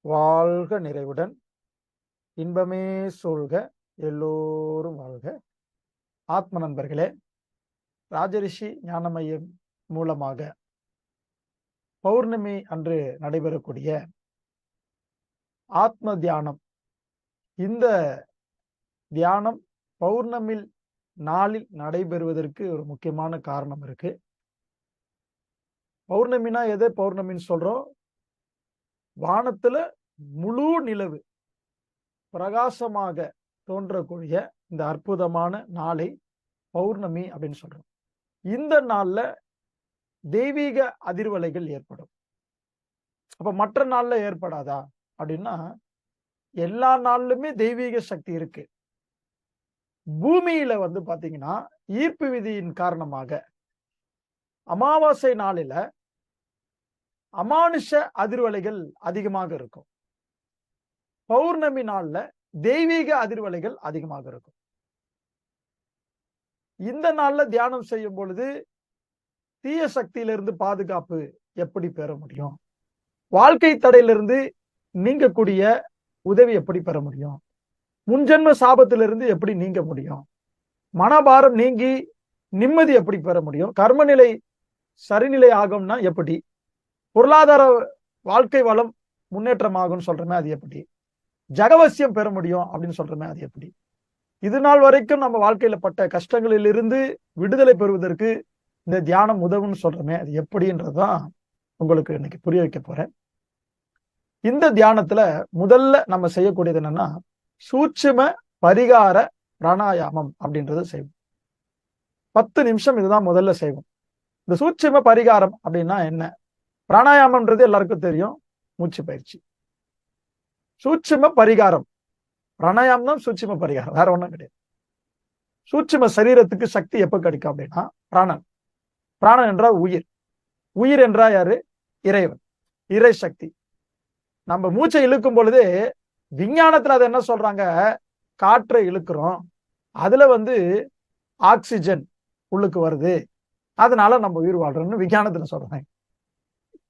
வாழ்க நிறைவுடன். இன்பமே சொல்க எல்லோரும் வாழ்க. ஆத்ம நண்பர்களே ராஜரிஷி ஞானமயம் மூலமாக பௌர்ணமி அன்று நடைபெறக்கூடிய ஆத்ம தியானம். இந்த தியானம் பௌர்ணமில் நாளில் நடைபெறுவதற்கு ஒரு முக்கியமான காரணம் இருக்கு. பௌர்ணமினா எதை பௌர்ணமின்னு சொல்றோம்? வானத்துல முழு நிலவு பிரகாசமாக தோன்றக்கூடிய இந்த அற்புதமான நாளை பௌர்ணமி அப்படின்னு சொல்றோம். இந்த நாள்ல தெய்வீக அதிர்வலைகள் ஏற்படும். அப்ப மற்ற நாள்ல ஏற்படாதா? அப்படின்னா எல்லா நாள்லுமே தெய்வீக சக்தி இருக்கு. பூமியில வந்து பாத்தீங்கன்னா ஈர்ப்பு விதியின் காரணமாக அமாவாசை நாளில அமானுஷ அதிர்வலைகள் அதிகமாக இருக்கும். பௌர்ணமி நாள்ல தெய்வீக அதிர்வலைகள் அதிகமாக இருக்கும். இந்த நாள்ல தியானம் செய்யும் பொழுது தீய சக்தியிலிருந்து பாதுகாப்பு எப்படி பெற முடியும்? வாழ்க்கை தடையிலிருந்து நீங்கக்கூடிய உதவி எப்படி பெற முடியும்? முன்ஜென்ம சாபத்திலிருந்து எப்படி நீங்க முடியும்? மனபாரம் நீங்கி நிம்மதி எப்படி பெற முடியும்? கர்மநிலை சரிநிலை ஆகும்னா எப்படி? பொருளாதார வாழ்க்கை வளம் முன்னேற்றமாகும்னு சொல்றமே அது எப்படி? ஜகவசியம் பெற முடியும் அப்படின்னு சொல்றமே அது எப்படி? இது நாள் வரைக்கும் நம்ம வாழ்க்கையில பட்ட கஷ்டங்களில் இருந்து விடுதலை பெறுவதற்கு இந்த தியானம் உதவுன்னு சொல்றமே அது எப்படின்றதுதான் உங்களுக்கு இன்னைக்கு புரிய வைக்க போறேன். இந்த தியானத்துல முதல்ல நம்ம செய்யக்கூடியது என்னன்னா சூட்சும பரிகார பிராணாயாமம் அப்படின்றத செய்வோம். பத்து நிமிஷம் இதுதான் முதல்ல செய்வோம். இந்த சூட்சும பரிகாரம் அப்படின்னா என்ன? பிராணாயாமம்ன்றது எல்லாருக்கும் தெரியும். மூச்சு பயிற்சி. சூட்சும பரிகாரம். பிராணாயாமம் தான் சூட்சும பரிகாரம் வேற ஒன்றும் கிடையாது. சூட்சும சரீரத்துக்கு சக்தி எப்ப கிடைக்கும் அப்படின்னா பிராணன். பிராணன் என்றால் உயிர். உயிர் என்றா யாரு? இறைவன். இறை சக்தி. நம்ம மூச்சை இழுக்கும் பொழுது விஞ்ஞானத்துல அதை என்ன சொல்றாங்க? காற்றை இழுக்கிறோம். அதுல வந்து ஆக்சிஜன் உள்ளுக்கு வருது. அதனால நம்ம உயிர் வாழ்றோம்னு விஞ்ஞானத்துல சொல்றாங்க.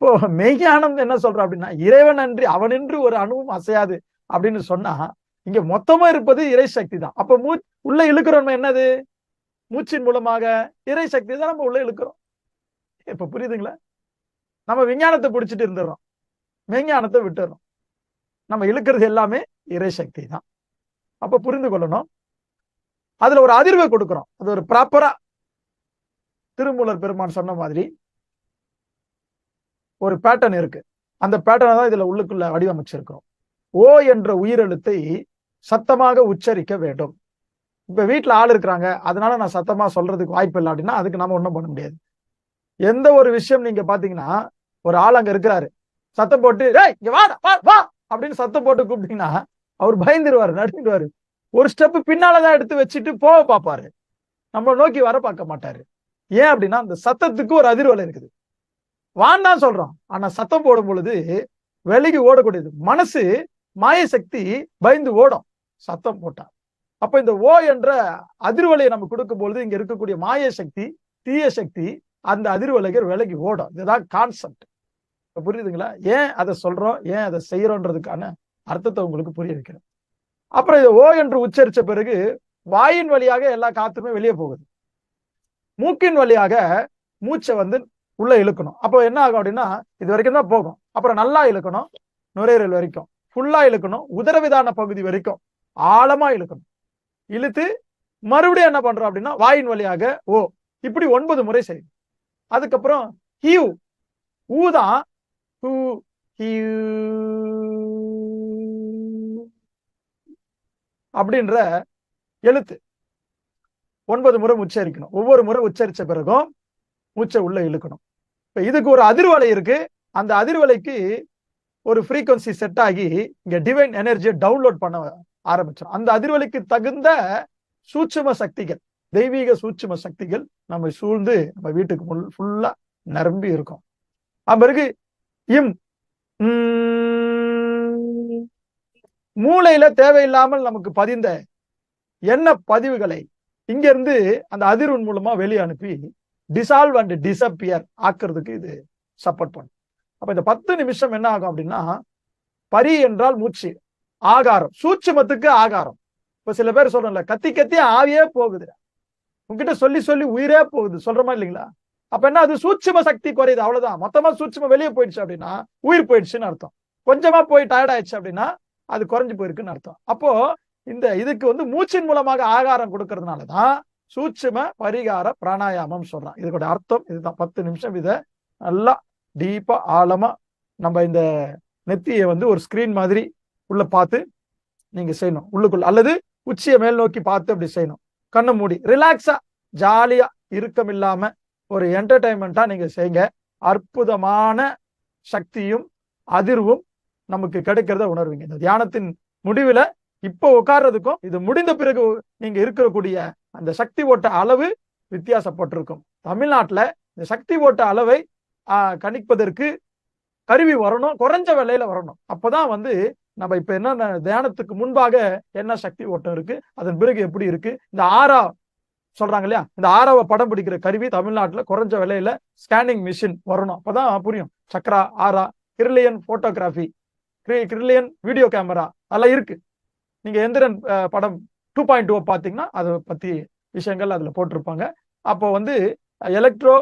இப்போ மெய்ஞானம் என்ன சொல்ற அப்படின்னா இறைவன் அன்றி அவனின்றி ஒரு அணுவும் அசையாது அப்படின்னு சொன்னா இங்க மொத்தமா இருப்பது இறை சக்தி தான். அப்ப மூ உள்ள இழுக்கிறோம் என்னது? மூச்சின் மூலமாக இறை சக்தி தான் நம்ம உள்ள இழுக்கிறோம். இப்ப புரியுதுங்களா? நம்ம விஞ்ஞானத்தை பிடிச்சிட்டு இருந்துடுறோம். மெய்ஞானத்தை விட்டுறோம் நம்ம இழுக்கிறது எல்லாமே இறை சக்தி தான். அப்ப புரிந்து கொள்ளணும். அதுல ஒரு அதிர்வை கொடுக்கிறோம். அது ஒரு ப்ராப்பரா திருமூலர் பெருமான் சொன்ன மாதிரி ஒரு பேட்டர்ன் இருக்கு. அந்த பேட்டர்னை தான் இதுல உள்ளுக்குள்ள வடிவமைச்சிருக்கிறோம். ஓ என்ற உயிரெழுத்தை சத்தமாக உச்சரிக்க வேண்டும். இப்ப வீட்டுல ஆள் இருக்கிறாங்க. அதனால நான் சத்தமா சொல்றதுக்கு வாய்ப்பு இல்லை அப்படின்னா அதுக்கு நம்ம ஒண்ணும் பண்ண முடியாது. எந்த ஒரு விஷயம் நீங்க பாத்தீங்கன்னா ஒரு ஆள் அங்க இருக்கிறாரு. சத்தம் போட்டு இங்க வா வா வா அப்படின்னு சத்தம் போட்டு கூப்பிட்டீங்கன்னா அவர் பயந்துருவாரு நடுங்கிடுவாரு. ஒரு ஸ்டெப் பின்னாலதான் எடுத்து வச்சுட்டு போக பார்ப்பாரு. நம்மளை நோக்கி வர பார்க்க மாட்டாரு. ஏன் அப்படின்னா அந்த சத்தத்துக்கு ஒரு அதிர்வலை இருக்குது. வான் தான் சொல்றோம் ஆனா சத்தம் போடும் பொழுது விலகி ஓடக்கூடியது. மனசு மாய சக்தி பயந்து ஓடும். சத்தம் போட்டா அப்ப இந்த ஓ என்ற அதிர்வலையை நம்ம கொடுக்கும் பொழுது இங்க இருக்கக்கூடிய மாய சக்தி தீய சக்தி அந்த அதிர்வலைகள் விலகி ஓடும். இதுதான் கான்செப்ட் புரியுதுங்களா? ஏன் அதை சொல்றோம்? ஏன் அதை செய்யறோன்றதுக்கான அர்த்தத்தை உங்களுக்கு புரிய வைக்கிறேன். அப்புறம் இது ஓ என்று உச்சரிச்ச பிறகு வாயின் வழியாக எல்லா காத்துமே வெளியே போகுது. மூக்கின் வழியாக மூச்சை வந்து உள்ள இழுக்கணும். அப்போ என்ன ஆகும் அப்படின்னா இது வரைக்கும் தான் போகும். அப்புறம் நல்லா இழுக்கணும் நுரையீரல் வரைக்கும். ஃபுல்லா இழுக்கணும் உதரவிதான பகுதி வரைக்கும். ஆழமா இழுக்கணும். இழுத்து மறுபடியும் என்ன பண்றோம் அப்படின்னா வாயின் வழியாக ஓ இப்படி ஒன்பது முறை செய்யும் அதுக்கப்புறம் ஹியூ. ஊதான் who Hugh. அப்படின்ற எழுத்து. ஒன்பது முறை உச்சரிக்கணும். ஒவ்வொரு முறை உச்சரிச்ச பிறகும் மூச்சை உள்ள இழுக்கணும். இப்ப இதுக்கு ஒரு அதிர்வலை இருக்கு. அந்த அதிர்வலைக்கு ஒரு ஃப்ரீக்வன்சி செட் ஆகி இங்க டிவைன் எனர்ஜியை டவுன்லோட் பண்ண ஆரம்பிச்சிடும் அந்த அதிர்வலைக்கு தகுந்த சூட்சும சக்திகள் தெய்வீக சூட்சும சக்திகள் நம்ம சூழ்ந்து நம்ம வீட்டுக்கு முள் ஃபுல்லா நிரம்பி இருக்கும். பிறகு இம் மூளையில தேவையில்லாமல் நமக்கு பதிந்த எண்ண பதிவுகளை இங்க இருந்து அந்த அதிர்வின் மூலமா வெளியே அனுப்பி டிசால்வ் அண்ட் டிசப்பியர் ஆக்குறதுக்கு இது சப்போர்ட் பண்ணும் அப்போ இந்த பத்து நிமிஷம் என்ன ஆகும் அப்படின்னா பரி என்றால் மூச்சு ஆகாரம் சூட்சுமத்துக்கு ஆகாரம். இப்போ சில பேர் சொல்றோம்ல கத்தி கத்தி ஆவியே போகுது. உங்ககிட்ட சொல்லி சொல்லி உயிரே போகுது. சொல்றமா இல்லைங்களா? அப்ப என்ன அது சூட்சம சக்தி குறையுது. அவ்வளவுதான். மொத்தமா சூட்சமா வெளியே போயிடுச்சு அப்படின்னா உயிர் போயிடுச்சுன்னு அர்த்தம். கொஞ்சமா போய் டயர்ட் ஆயிடுச்சு அப்படின்னா அது குறைஞ்சு போயிருக்குன்னு அர்த்தம். அப்போ இந்த இதுக்கு வந்து மூச்சின் மூலமாக ஆகாரம் கொடுக்கறதுனாலதான் சூட்சும பரிகார பிராணாயாமம் சொல்றான். இதோட அர்த்தம் இதுதான். பத்து நிமிஷம் இதை நல்லா டீப்பா ஆழமா நம்ம இந்த நெத்தியை வந்து ஒரு ஸ்கிரீன் மாதிரி உள்ள பார்த்து நீங்க செய்யணும். உள்ளுக்குள்ள அல்லது உச்சியை மேல் நோக்கி பார்த்து அப்படி செய்யணும். கண்ணை மூடி ரிலாக்ஸா ஜாலியா இறுக்கம் இல்லாம ஒரு என்டர்டைன்மெண்ட்டா நீங்க செய்யுங்க அற்புதமான சக்தியும் அதிர்வும் நமக்கு கிடைக்கிறத உணர்வீங்க. இந்த தியானத்தின் முடிவுல இப்போ உட்கார்றதுக்கும் இது முடிந்த பிறகு நீங்க இருக்கக்கூடிய அந்த சக்தி ஓட்ட அளவு வித்தியாசப்பட்டிருக்கும். தமிழ்நாட்டில் இந்த சக்தி ஓட்ட அளவை கணிப்பதற்கு கருவி வரணும் குறைஞ்ச விலையில வரணும். அப்போதான் வந்து நம்ம இப்ப என்ன தியானத்துக்கு முன்பாக என்ன சக்தி ஓட்டம் இருக்கு அதன் பிறகு எப்படி இருக்கு இந்த ஆறா சொல்றாங்க இல்லையா இந்த ஆறாவை படம் பிடிக்கிற கருவி தமிழ்நாட்டில் குறைஞ்ச விலையில ஸ்கேனிங் மிஷின் வரணும். அப்பதான் புரியும். Chakra aura Kirlian photography Kirlian video camera அதெல்லாம் இருக்கு. நீங்க எந்திரன் படம் டூ பாயிண்ட் டூ பார்த்தீங்கன்னா அதை பற்றி விஷயங்கள் அதில் போட்டிருப்பாங்க. அப்போ வந்து எலக்ட்ரோ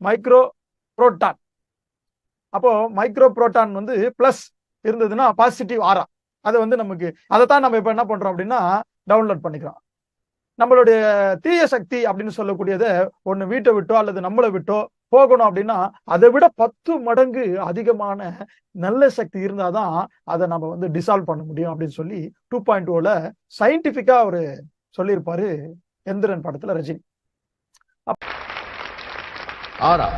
மைக்ரோ புரோட்டான் அப்போ மைக்ரோ புரோட்டான் வந்து பிளஸ் இருந்ததுன்னா பாசிட்டிவ் ஆரா அதை வந்து நமக்கு அதை தான் நம்ம இப்போ என்ன பண்றோம் அப்படின்னா டவுன்லோட் பண்ணிக்கிறோம். நம்மளுடைய தீய சக்தி அப்படின்னு சொல்லக்கூடியதை ஒன்று வீட்டை விட்டோ அல்லது நம்மளை விட்டோ போகணும் அப்படின்னா அதை விட பத்து மடங்கு அதிகமான நல்ல சக்தி இருந்தாதான் அதை நம்ம வந்து டிசால்வ் பண்ண முடியும் அப்படின்னு சொல்லி டூ பாயிண்ட் டூல சயின்டிபிக்கா அவரு சொல்லியிருப்பாரு எந்திரன் படத்துல ரஜினி. ஆறா.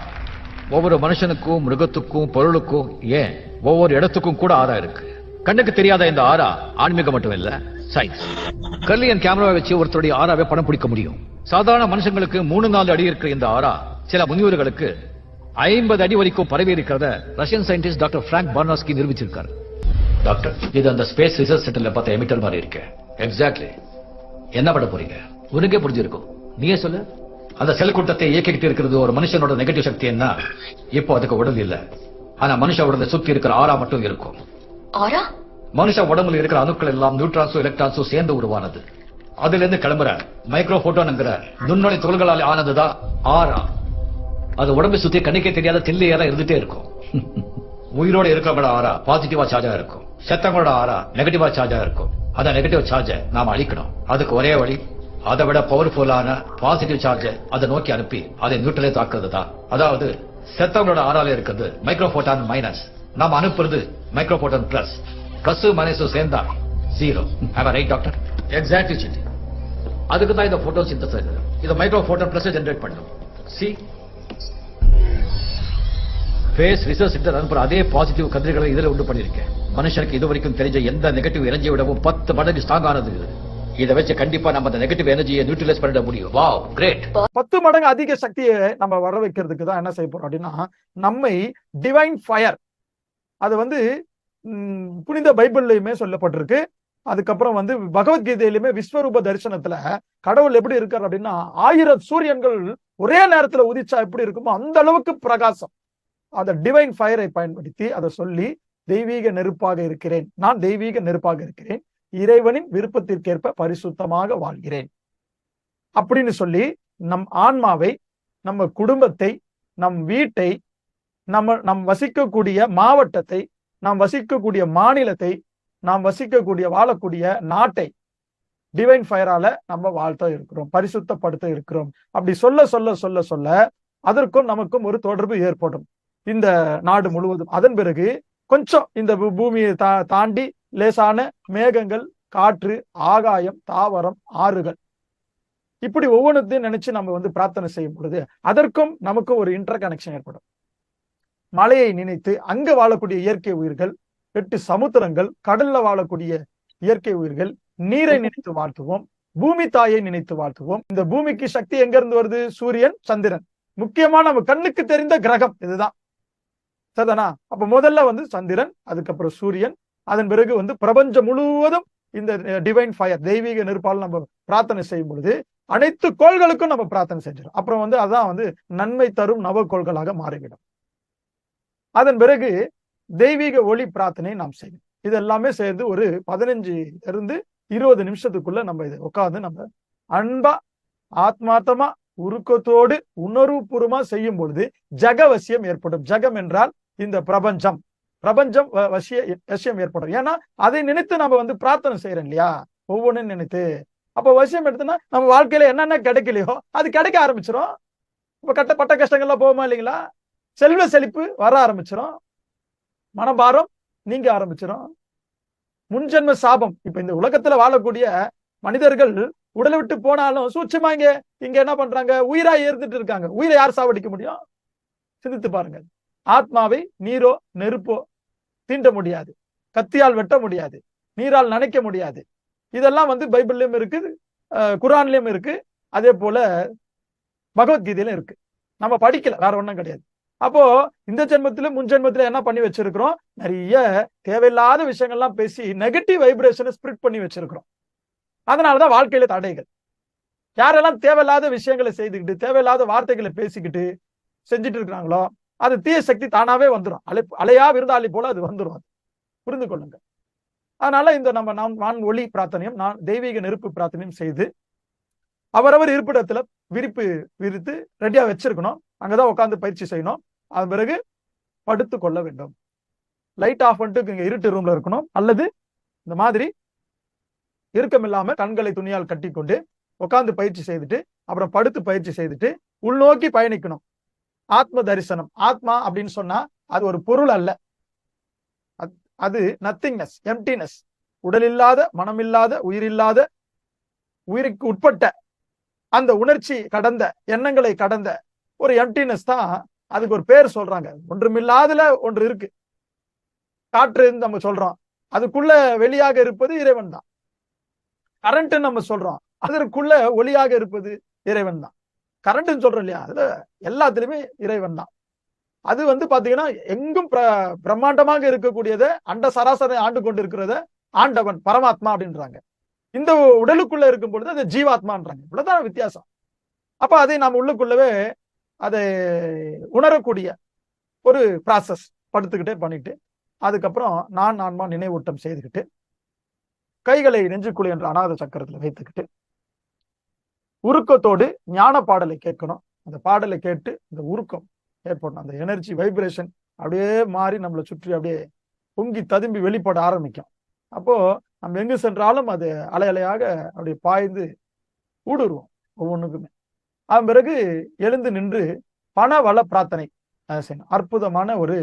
ஒவ்வொரு மனுஷனுக்கும் மிருகத்துக்கும் பொருளுக்கும் ஏன் ஒவ்வொரு இடத்துக்கும் கூட ஆறா இருக்கு? கண்ணுக்கு தெரியாத இந்த ஆறா ஆன்மீகம் மட்டும் இல்ல சயின்ஸ் கல்லியன் கேமராவை வச்சு ஒருத்தருடைய ஆறாவே படம் பிடிக்க முடியும். சாதாரண மனுஷங்களுக்கு மூணு நாலு அடி இருக்கிற இந்த ஆறா சில முனிவர்களுக்கு ஐம்பது அடி வரைக்கும் பரவி இருக்கிறத Russian scientist doctor Frank Barnaski நிரூபிச்சிருக்காரு. Doctor? இது அந்த ஸ்பேஸ் ரிசர்ச் சென்டர்ல பார்த்த எமிட்டர் மாதிரி இருக்கு. எக்ஸாக்ட்லி என்ன பண்ண போறீங்க? உனக்கே புரிஞ்சிருக்கும். நீயே சொல்லு. அந்த செல் கூட்டத்தை இயக்கிக்கிட்டு இருக்கிறது ஒரு மனுஷனோட நெகட்டிவ் சக்தி என்ன? இப்போ அதுக்கு உடல் இல்ல. ஆனா மனுஷ உடலை சுத்தி இருக்கிற ஆறா மட்டும் இருக்கும். ஆரா மனுஷ உடம்புல இருக்கிற அணுக்கள் எல்லாம் நியூட்ரான்ஸும் எலக்ட்ரான்ஸும் சேர்ந்து உருவானது. அதுல இருந்து கிளம்புற மைக்ரோ போட்டோன்ங்கிற நுண்ணொளி துகள்களால் ஆனதுதான் ஆறா. அது உடம்பை சுத்தி கண்ணுக்கே தெரியாத தில்லையாரா இருந்துட்டே இருக்கும். உயிரோட இருக்கிறவங்களோட ஆறா பாசிட்டிவா சார்ஜா இருக்கும். செத்தவங்களோட ஆறா நெகட்டிவா சார்ஜா இருக்கும். அந்த நெகட்டிவ் சார்ஜை நாம அழிக்கணும். அதுக்கு ஒரே வழி அதை விட பவர்ஃபுல்லான பாசிட்டிவ் சார்ஜை அதை நோக்கி அனுப்பி அதை நியூட்ரலே தாக்குறது தான். அதாவது செத்தவங்களோட ஆறால இருக்கிறது மைக்ரோபோட்டான் மைனஸ் நாம அனுப்புறது மைக்ரோபோட்டான் பிளஸ் பிளஸ் மைனஸும் சேர்ந்தா ஜீரோ ரைட் டாக்டர் எக்ஸாக்ட்லி அதுக்கு தான் இந்த போட்டோ சிந்தசைஸ் இதை மைக்ரோ போட்டோ பிளஸ் ஜெனரேட் பண்ணும். சி ஃபேஸ் ரிசர்ச் சென்டர் அனுப்புற அதே பாசிட்டிவ் கதிர்களை இதில் உண்டு பண்ணியிருக்கேன். மனுஷனுக்கு இது வரைக்கும் தெரிஞ்ச எந்த நெகட்டிவ் எனர்ஜி விடவும் பத்து மடங்கு ஸ்ட்ராங் ஆனது இதை. வச்சு கண்டிப்பா நம்ம அந்த நெகட்டிவ் எனர்ஜியை நியூட்ரலைஸ் பண்ணிட முடியும். வாவ் கிரேட் பத்து மடங்கு அதிக சக்தியை நம்ம வர வைக்கிறதுக்கு தான் என்ன செய்ய போறோம் அப்படின்னா நம்மை டிவைன் ஃபயர் அது வந்து புனித பைபிள்லையுமே சொல்லப்பட்டிருக்கு. அதுக்கப்புறம் வந்து பகவத்கீதையிலுமே விஸ்வரூப தரிசனத்துல கடவுள் எப்படி இருக்கார் அப்படின்னா ஆயிரம் சூரியன்கள் ஒரே நேரத்துல உதிச்சா எப்படி இருக்குமோ அந்த அளவுக்கு பிரகாசம். அந்த டிவைன் ஃபயரை பயன்படுத்தி அதை சொல்லி தெய்வீக நெருப்பாக இருக்கிறேன். நான் தெய்வீக நெருப்பாக இருக்கிறேன். இறைவனின் விருப்பத்திற்கேற்ப பரிசுத்தமாக வாழ்கிறேன். அப்படின்னு சொல்லி நம் ஆன்மாவை நம்ம குடும்பத்தை நம் வீட்டை நம்ம நம் வசிக்கக்கூடிய மாவட்டத்தை நாம் வசிக்கக்கூடிய மாநிலத்தை நாம் வசிக்கக்கூடிய வாழக்கூடிய நாட்டை டிவைன் ஃபயரால நம்ம வாழ்த்த இருக்கிறோம் பரிசுத்தப்படுத்த இருக்கிறோம். அப்படி சொல்ல சொல்ல சொல்ல சொல்ல அதற்கும் நமக்கும் ஒரு தொடர்பு ஏற்படும். இந்த நாடு முழுவதும். அதன் பிறகு கொஞ்சம் இந்த பூமியை தா தாண்டி லேசான மேகங்கள் காற்று ஆகாயம் தாவரம் ஆறுகள். இப்படி ஒவ்வொன்றத்தையும் நினைச்சு நம்ம வந்து பிரார்த்தனை செய்யும் பொழுது அதற்கும் நமக்கும் ஒரு இன்டர் கனெக்ஷன் ஏற்படும். மலையை நினைத்து அங்க வாழக்கூடிய இயற்கை உயிர்கள் எட்டு சமுத்திரங்கள் கடல்ல வாழக்கூடிய இயற்கை உயிர்கள் நீரை நினைத்து வாழ்த்துவோம் பூமி தாயை நினைத்து வாழ்த்துவோம். இந்த பூமிக்கு சக்தி எங்க இருந்து வருது? சூரியன் சந்திரன். முக்கியமா நம்ம கண்ணுக்கு தெரிந்த கிரகம் இதுதான். சரிதானா அப்ப முதல்ல வந்து சந்திரன் அதுக்கப்புறம் சூரியன் அதன் பிறகு வந்து பிரபஞ்சம் முழுவதும் இந்த டிவைன் ஃபயர் தெய்வீக நெருப்பால் நம்ம பிரார்த்தனை செய்யும் பொழுது அனைத்து கோள்களுக்கும் நம்ம பிரார்த்தனை செஞ்சிடும். அப்புறம் வந்து அதான் வந்து நன்மை தரும் நவக்கோள்களாக மாறிவிடும். அதன் பிறகு தெய்வீக ஒளி பிரார்த்தனை நாம் செய்யும். இது எல்லாமே சேர்ந்து ஒரு பதினஞ்சு இருந்து இருபது நிமிஷத்துக்குள்ள நம்ம இதை உட்காந்து நம்ம அன்பா ஆத்மார்த்தமா உருக்கத்தோடு உணர்வுபூர்வமா செய்யும் பொழுது ஜகவசியம் ஏற்படும். ஜகம் என்றால் இந்த பிரபஞ்சம். பிரபஞ்சம் வ- வசிய வசியம் ஏற்படும். ஏன்னா அதை நினைத்து நம்ம வந்து பிரார்த்தனை செய்யறோம் இல்லையா? ஒவ்வொன்றும் நினைத்து. அப்போ வசியம் எடுத்தோம்னா நம்ம வாழ்க்கையில என்னென்ன கிடைக்கலையோ அது கிடைக்க ஆரம்பிச்சிடும் இப்ப கட்ட பட்ட கஷ்டங்கள்லாம் போகுமா இல்லைங்களா? செல்வ செழிப்பு வர ஆரம்பிச்சிடும் மனபாரம் நீங்க ஆரம்பிச்சிடும் முன்ஜென்ம சாபம். இப்ப இந்த உலகத்துல வாழக்கூடிய மனிதர்கள் உடலை விட்டு போனாலும் சூட்சமா இங்க இங்க என்ன பண்றாங்க? உயிரா ஏறுத்துட்டு இருக்காங்க. உயிரை யார் சாவடிக்க முடியும்? சிந்தித்து பாருங்க ஆத்மாவை நீரோ நெருப்போ தீண்ட முடியாது. கத்தியால் வெட்ட முடியாது. நீரால் நனைக்க முடியாது. இதெல்லாம் வந்து பைபிள்லயும் இருக்கு அஹ் குரான்லயும் இருக்கு. அதே போல பகவத்கீதையிலும் இருக்கு. நம்ம படிக்கல வேற ஒண்ணும் கிடையாது. அப்போ இந்த ஜென்மத்துல முன் ஜென்மத்தில என்ன பண்ணி வச்சிருக்கிறோம்? நிறைய தேவையில்லாத விஷயங்கள்லாம் பேசி நெகட்டிவ் வைப்ரேஷனை ஸ்ப்ரிட் பண்ணி வச்சிருக்கிறோம். அதனாலதான் வாழ்க்கையில தடைகள். யாரெல்லாம் தேவையில்லாத விஷயங்களை செய்துக்கிட்டு தேவையில்லாத வார்த்தைகளை பேசிக்கிட்டு செஞ்சுட்டு இருக்கிறாங்களோ அது தீய சக்தி தானாவே வந்துடும் அலை அலையா விருந்தாளி போல அது வந்துடும் அது. புரிந்து கொள்ளுங்க அதனால இந்த நம்ம நாம் நான் ஒளி பிரார்த்தனையும் நான் தெய்வீக நெருப்பு பிரார்த்தனையும் செய்து அவரவர் இருப்பிடத்துல விரிப்பு விரித்து ரெடியா வச்சிருக்கணும். அங்கதான் உட்காந்து பயிற்சி செய்யணும். அதன் பிறகு படுத்து கொள்ள வேண்டும். லைட் ஆஃப் பண்ணிட்டு இங்க இருட்டு ரூம்ல இருக்கணும். அல்லது இந்த மாதிரி இறுக்கம் இல்லாம கண்களை துணியால் கட்டிக்கொண்டு உட்காந்து பயிற்சி செய்துட்டு அப்புறம் படுத்து பயிற்சி செய்துட்டு உள்நோக்கி பயணிக்கணும். ஆத்ம தரிசனம். ஆத்மா அப்படின்னு சொன்னா அது ஒரு பொருள் அல்ல. அது நத்திங்னஸ் எம்டினஸ் உடல் இல்லாத மனமில்லாத உயிரில்லாத உயிருக்கு உட்பட்ட அந்த உணர்ச்சி கடந்த எண்ணங்களை கடந்த ஒரு எம்டினஸ் தான் அதுக்கு ஒரு பேர் சொல்றாங்க. ஒன்றுமில்லாதல ஒன்று இருக்கு. காற்று நம்ம சொல்றோம். அதுக்குள்ள வெளியாக இருப்பது இறைவன் தான். கரண்ட் நம்ம சொல்றோம். அதற்குள்ள ஒளியாக இருப்பது இறைவன் தான். கரண்ட்னு சொல்றோம் இல்லையா? அதுல எல்லாத்துலயுமே இறைவன் தான். அது வந்து பாத்தீங்கன்னா எங்கும் பிர- பிரம்மாண்டமாக இருக்கக்கூடியதை அண்ட சராசரி ஆண்டு கொண்டு இருக்கிறத ஆண்டவன் பரமாத்மா அப்படின்றாங்க. இந்த உடலுக்குள்ள இருக்கும் பொழுது அது ஜீவாத்மான்றாங்க. இவ்வளவுதான் வித்தியாசம். அப்ப அதை நாம் உள்ளுக்குள்ளவே அதை உணரக்கூடிய ஒரு ப்ராசஸ் படுத்துக்கிட்டே பண்ணிட்டு அதுக்கப்புறம் நான் ஆன்மா நினைவூட்டம் செய்துக்கிட்டு கைகளை நெஞ்சுக்குழி என்ற அநாத சக்கரத்துல வைத்துக்கிட்டு உருக்கத்தோடு ஞான பாடலை கேட்கணும். அந்த பாடலை கேட்டு இந்த உருக்கம் ஏற்படணும். அந்த எனர்ஜி வைப்ரேஷன் அப்படியே மாறி நம்மளை சுற்றி அப்படியே பொங்கி ததும்பி வெளிப்பட ஆரம்பிக்கும். அப்போ நம்ம எங்கு சென்றாலும் அது அலை அலையாக அப்படியே பாய்ந்து ஊடுருவோம் ஒவ்வொன்றுக்குமே. அதன் பிறகு எழுந்து நின்று பண வள பிரார்த்தனை செய்யணும். அற்புதமான ஒரு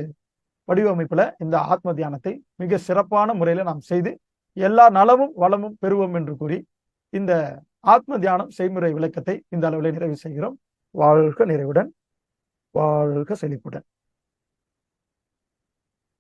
வடிவமைப்புல இந்த ஆத்ம தியானத்தை மிக சிறப்பான முறையில நாம் செய்து எல்லா நலமும் வளமும் பெறுவோம் என்று கூறி இந்த ஆத்ம தியானம் செய்முறை விளக்கத்தை இந்த அளவில் நிறைவு செய்கிறோம். வாழ்க நிறைவுடன் வாழ்க செழிப்புடன்.